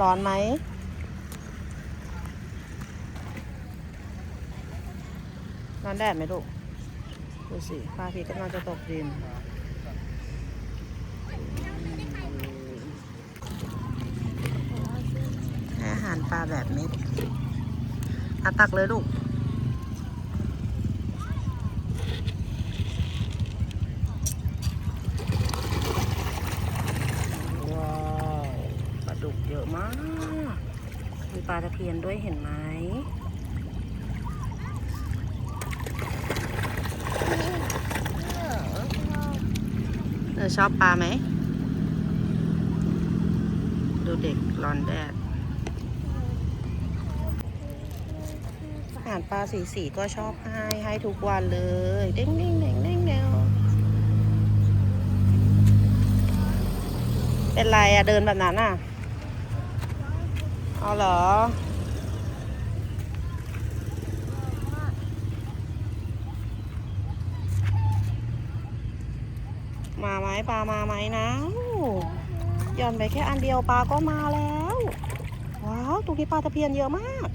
ร้อนไหม ร้อนแดดไหมลูก ดูสิฟ้าพีกำลังจะตกดิน อาหารปลาแบบเม็ดอาตักเลยลูก ว้าวปลาดุ กเยอะมาก มีปลาตะเพียนด้วยเห็นไหมเธอชอบปลาไหม ดูเด็กร้อนแดดอาหารปลาสีสีก็ชอบให้ให้ทุกวันเลย เด้งเด้งเด้งเด้งเด้งเป็นไรอะเดินแบบนั้นอะ เอาเหรอ มาไหมปลามาไหมนะย่อนไปแค่อันเดียวปลาก็มาแล้ว ว้าว ตรงนี้ปลาตะเพียนเยอะมาก